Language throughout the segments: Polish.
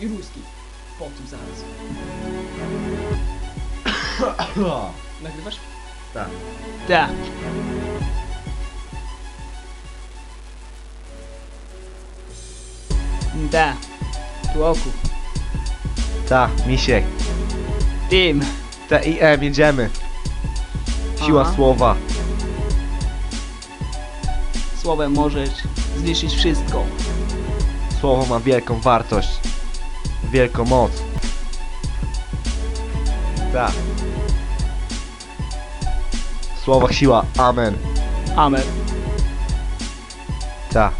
i ruski. Po tym zaraz. Nagrywasz? Tak. Tak. Da. Tu oku. Ta, misiek. Tim. T i M, jedziemy. Siła Aha. słowa. Słowem możesz zniszczyć wszystko. Słowo ma wielką wartość. Wielką moc. Tak. W słowach siła. Amen. Amen. Tak.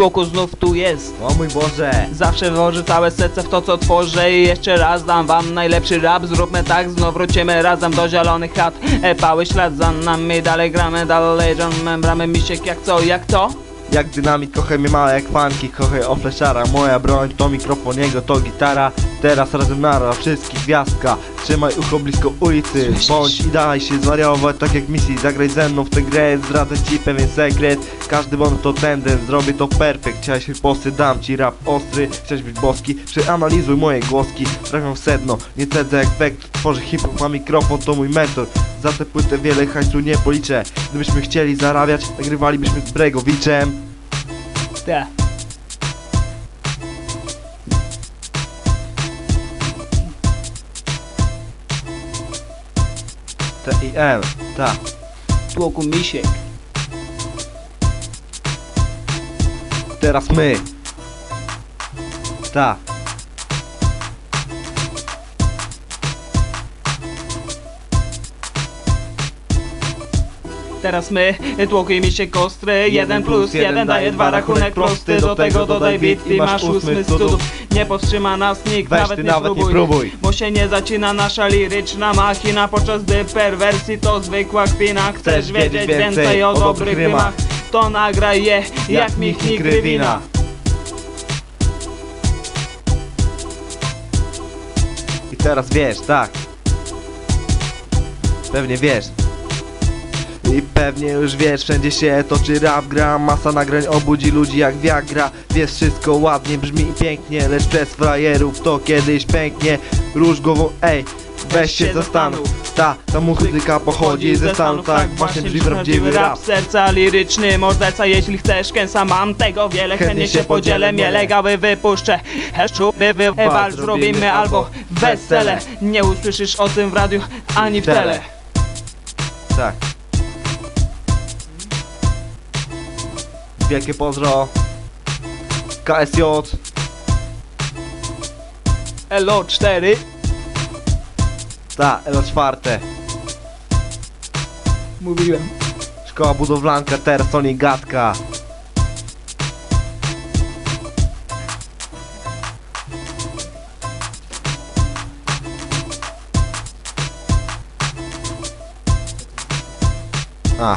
Tłoku znów tu jest. O mój Boże. Zawsze włożę całe serce w to co tworzę i jeszcze raz dam wam najlepszy rap Zróbmy tak, znów wrócimy razem do zielonych chat e, Pały ślad za nami, dalej gramy, dalej John bramy misiek jak co, jak to? Jak dynamit, kochaj mnie małe jak fanki, kochaj o fleszara Moja broń to mikrofon, jego to gitara Teraz razem nara, wszystkich gwiazdka. Trzymaj ucho blisko ulicy? Bądź i daj się zwariować tak jak misji Zagraj ze mną w tę grę, zdradzę ci pewien sekret. Każdy bond to tendens, zrobię to perfekt. Chciałeś riposty, dam ci rap ostry. Chcesz być boski, przeanalizuj moje głoski. Trafiam w sedno, nie cedzę jak wektor. Tworzę hip-hop, a mikrofon to mój mentor. Za tę płytę wiele hajsu nie policzę. Gdybyśmy chcieli zarabiać, nagrywalibyśmy z Bregowiczem Te. T i L, tak. Tłoku misiek. Teraz my. Tak. Teraz my, tłoku i misiek ostry Jeden plus jeden daje dwa, rachunek prosty. Do tego dodaj bit i masz ósmy z cudów. Nie powstrzyma nas nikt, Weź nawet ty nie nawet nie próbuj próbuj. Bo się nie zacina nasza liryczna machina Podczas gdy perwersji to zwykła kpina. Chcesz wiedzieć więcej o dobrych rymach To nagraj je jak Michnik Rywina I teraz wiesz, tak. Pewnie wiesz. I pewnie już wiesz, wszędzie się toczy rap gra. Masa nagrań obudzi ludzi jak wiagra Wiesz, wszystko ładnie brzmi i pięknie Lecz przez frajerów to kiedyś pęknie. Róż głową, ej, weź się zastanów. Ta, ta muzyka pochodzi ze Stanów Tak właśnie brzmi prawdziwy rap. serca liryczny morderca Jeśli chcesz kęsa mam tego wiele. Chętnie się podzielę, mielegały wypuszczę. Heszczu, wy, wy, walcz zrobimy albo wesele. Nie usłyszysz o tym w radiu ani w tele. Tak. Wielkie pozdro. KSJ. Elo 4 Ta, Elo czwarte. Mówiłem Szkoła budowlanka, Terson i Gatka. A,